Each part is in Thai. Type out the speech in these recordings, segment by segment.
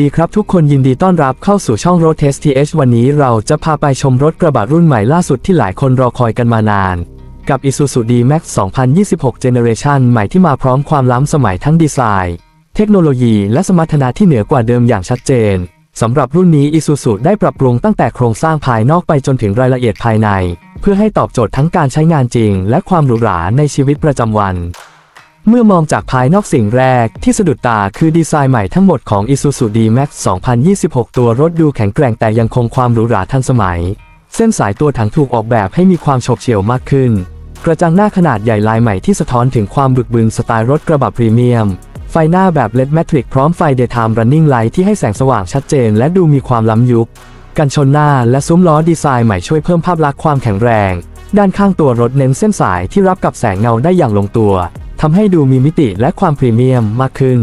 ดีครับทุกคนยินดีต้อนรับเข้าสู่ช่อง Road Test TH วันนี้เราจะพาไปชมรถกระบะรุ่นใหม่ล่าสุดที่หลายคนรอคอยกันมานาน กับ Isuzu D-Max 2026 Generation ใหม่ที่มาพร้อมความล้ำสมัยทั้งดีไซน์ เทคโนโลยีและสมรรถนะที่เหนือกว่าเดิมอย่างชัดเจนสำหรับรุ่นนี้ Isuzu ได้ปรับปรุงตั้งแต่โครงสร้างภายนอกไปจนถึงรายละเอียดภายใน เพื่อให้ตอบโจทย์ทั้งการใช้งานจริง และความหรูหราในชีวิตประจำวัน เมื่อมองจากภายนอกสิ่งแรกที่สะดุดตาคือดีไซน์ใหม่ทั้งหมดของ Isuzu D-Max 2026 ตัวรถดูแข็งแกร่งแต่ยังคงความหรูหราทันสมัย เส้นสายตัวถังถูกออกแบบให้มีความโฉบเฉี่ยวมากขึ้น กระจังหน้าขนาดใหญ่ลายใหม่ที่สะท้อนถึงความบึกบึนสไตล์รถกระบะพรีเมียม ไฟหน้าแบบ LED Matrix พร้อมไฟ Daytime Running Light ที่ให้แสงสว่างชัดเจนและดูมีความล้ำยุค กันชนหน้าและซุ้มล้อดีไซน์ใหม่ช่วยเพิ่มภาพลักษณ์ความแข็งแรง ด้านข้างตัวรถเน้นเส้นสายที่รับกับแสงเงาได้อย่างลงตัว ทำให้ดูมีมิติและความพรีเมียมมากขึ้น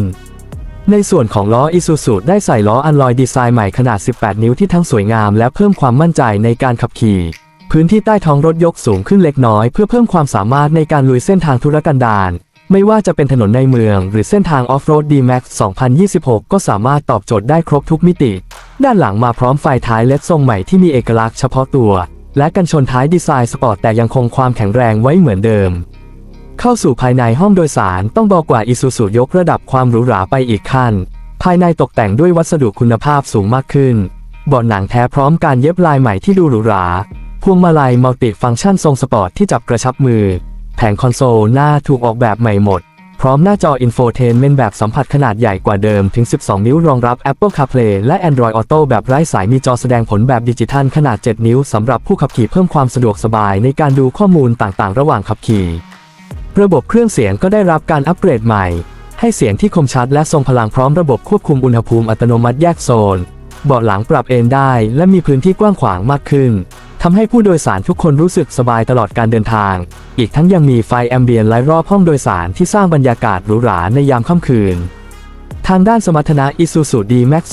ในส่วนของล้อ Isuzu ได้ใส่ล้ออันลอยดีไซน์ใหม่ขนาด 18 นิ้วที่ทั้งสวยงามและเพิ่มความมั่นใจในการขับขี่ พื้นที่ใต้ท้องรถยกสูงขึ้นเล็กน้อยเพื่อเพิ่มความสามารถในการลุยเส้นทางธุรกันดารไม่ว่าจะเป็นถนนในเมือง หรือเส้นทางออฟโรด D-Max 2026 ก็สามารถตอบโจทย์ได้ครบทุกมิติ ด้านหลังมาพร้อมไฟท้ายเลดทรงใหม่ที่มีเอกลักษณ์เฉพาะตัว และกันชนท้ายดีไซน์สปอร์ตแต่ยังคงความแข็งแรงไว้เหมือนเดิม เข้าสู่ภายในห้องโดยสารต้องบอกว่า Isuzu ยกระดับความหรูหราไปอีกขั้น ภายในตกแต่งด้วยวัสดุคุณภาพสูงมากขึ้นเบาะหนังแท้พร้อมการเย็บลายใหม่ที่ดูหรูหราพวงมาลัยมัลติฟังก์ชันทรงสปอร์ตที่จับกระชับมือ แผงคอนโซลหน้าถูกออกแบบใหม่หมด พร้อมหน้าจออินโฟเทนเมนต์แบบสัมผัสขนาดใหญ่กว่าเดิมถึง 12 นิ้วรองรับ Apple CarPlay และ Android Auto แบบไร้สายมีจอแสดงผลแบบดิจิทัลขนาด 7 นิ้วสำหรับผู้ขับขี่เพิ่มความสะดวกสบายในการดูข้อมูลต่างๆ ระหว่างขับขี่ ระบบเครื่องเสียงก็ได้รับการอัปเกรดใหม่ ให้เสียงที่คมชัดและทรงพลังพร้อมระบบควบคุมอุณหภูมิอัตโนมัติแยกโซน เบาะหลังปรับเอนได้ และมีพื้นที่กว้างขวางมากขึ้นทำให้ผู้โดยสารทุกคนรู้สึกสบายตลอดการเดินทาง อีกทั้งยังมีไฟแอมเบียนไล่รอบห้องโดยสารที่สร้างบรรยากาศหรูหราในยามค่ำคืน ทางด้านสมรรถนะ Isuzu D-Max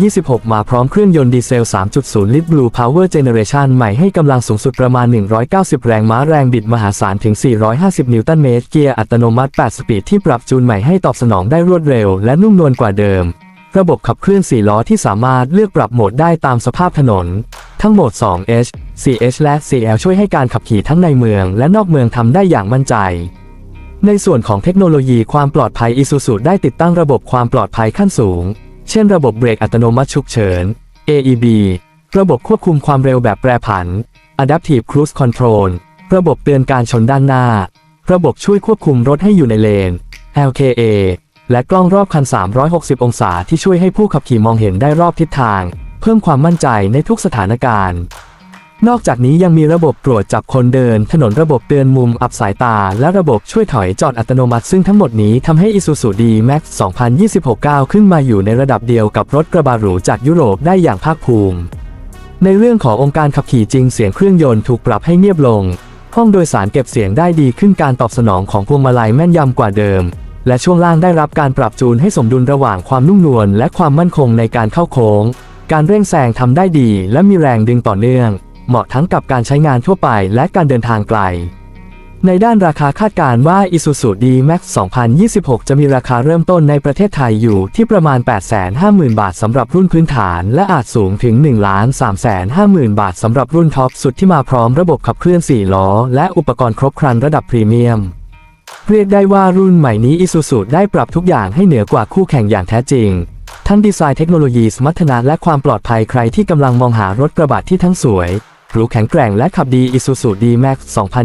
2026 มาพร้อมเครื่องยนต์ดีเซล 3.0 ลิตร Blue Power Generation ใหม่ให้กำลังสูงสุดประมาณ 190 แรงม้าแรงบิดมหาศาลถึง 450 นิวตันเมตร เกียร์อัตโนมัติ 8 สปีดที่ปรับจูนใหม่ให้ตอบสนองได้รวดเร็วและนุ่มนวลกว่าเดิม ระบบขับเคลื่อน 4 ล้อที่สามารถเลือกปรับโหมดได้ตามสภาพถนน ทั้งโหมด 2H 4H และ 4L ช่วยให้การขับขี่ทั้งในเมือง และนอกเมืองทำได้อย่างมั่นใจ ในส่วนของเทคโนโลยีความปลอดภัย Isuzu ได้ติดตั้งระบบความปลอดภัยขั้นสูง เช่นระบบเบรกอัตโนมัติฉุกเฉิน AEB ระบบควบคุมความเร็วแบบแปรผัน Adaptive Cruise Control ระบบเตือนการชนด้านหน้า ระบบช่วยควบคุมรถให้อยู่ในเลน LKA และกล้องรอบคัน 360 องศาที่ช่วยให้ผู้ขับขี่มองเห็นได้รอบทิศทาง เพิ่มความมั่นใจในทุกสถานการณ์ นอกจากนี้ยังมีระบบตรวจจับคนเดิน ถนนระบบเตือนมุมอับสายตา และระบบช่วยถอยจอดอัตโนมัติ ซึ่งทั้งหมดนี้ทำให้ Isuzu D-Max 2026ก้าขึ้นมาอยู่ในระดับเดียวกับรถกระบะหรูจากยุโรปได้อย่างภาคภูมิ ในเรื่องขององค์การขับขี่จริงเสียงเครื่องยนต์ถูกปรับให้เงียบลง ห้องโดยสารเก็บเสียงได้ดีขึ้นการตอบสนองของพวงมาลัยแม่นยำกว่าเดิม และช่วงล่างได้รับการปรับจูนให้สมดุลระหว่างความนุ่มนวลและความมั่นคงในการเข้าโค้ง การเร่งแซงทำได้ดี และมีแรงดึงต่อเนื่อง เหมาะทั้งกับการใช้งานทั่วไปและการเดินทางไกล ในด้านราคาคาดการณ์ว่า Isuzu D-Max 2026 จะมีราคาเริ่มต้นในประเทศไทยอยู่ที่ประมาณ 850,000 บาทสำหรับรุ่นพื้นฐาน และอาจสูงถึง 1,350,000 บาทสำหรับรุ่นท็อปสุดที่มาพร้อมระบบขับเคลื่อน 4 ล้อ และอุปกรณ์ครบครันระดับพรีเมียม เรียกได้ว่ารุ่นใหม่นี้ Isuzu ได้ปรับทุกอย่างให้เหนือกว่าคู่แข่งอย่างแท้จริงทั้งดีไซน์เทคโนโลยีสมรรถนะและความปลอดภัยใครที่กำลังมองหารถกระบะที่ทั้งสวย รูแข็งแกร่งและขับดี Isuzu D-Max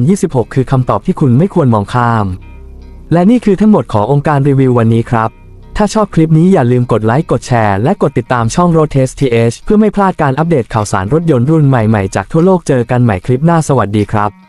2026 คือคำตอบที่คุณไม่ควรมองข้าม และนี่คือทั้งหมดขององค์การรีวิววันนี้ครับ ถ้าชอบคลิปนี้อย่าลืมกดไลค์ กดแชร์ และกดติดตามช่อง Road Test TH เพื่อไม่พลาดการอัปเดตข่าวสารรถยนต์รุ่นใหม่ๆ จากทั่วโลกเจอกันใหม่คลิปหน้าสวัสดีครับ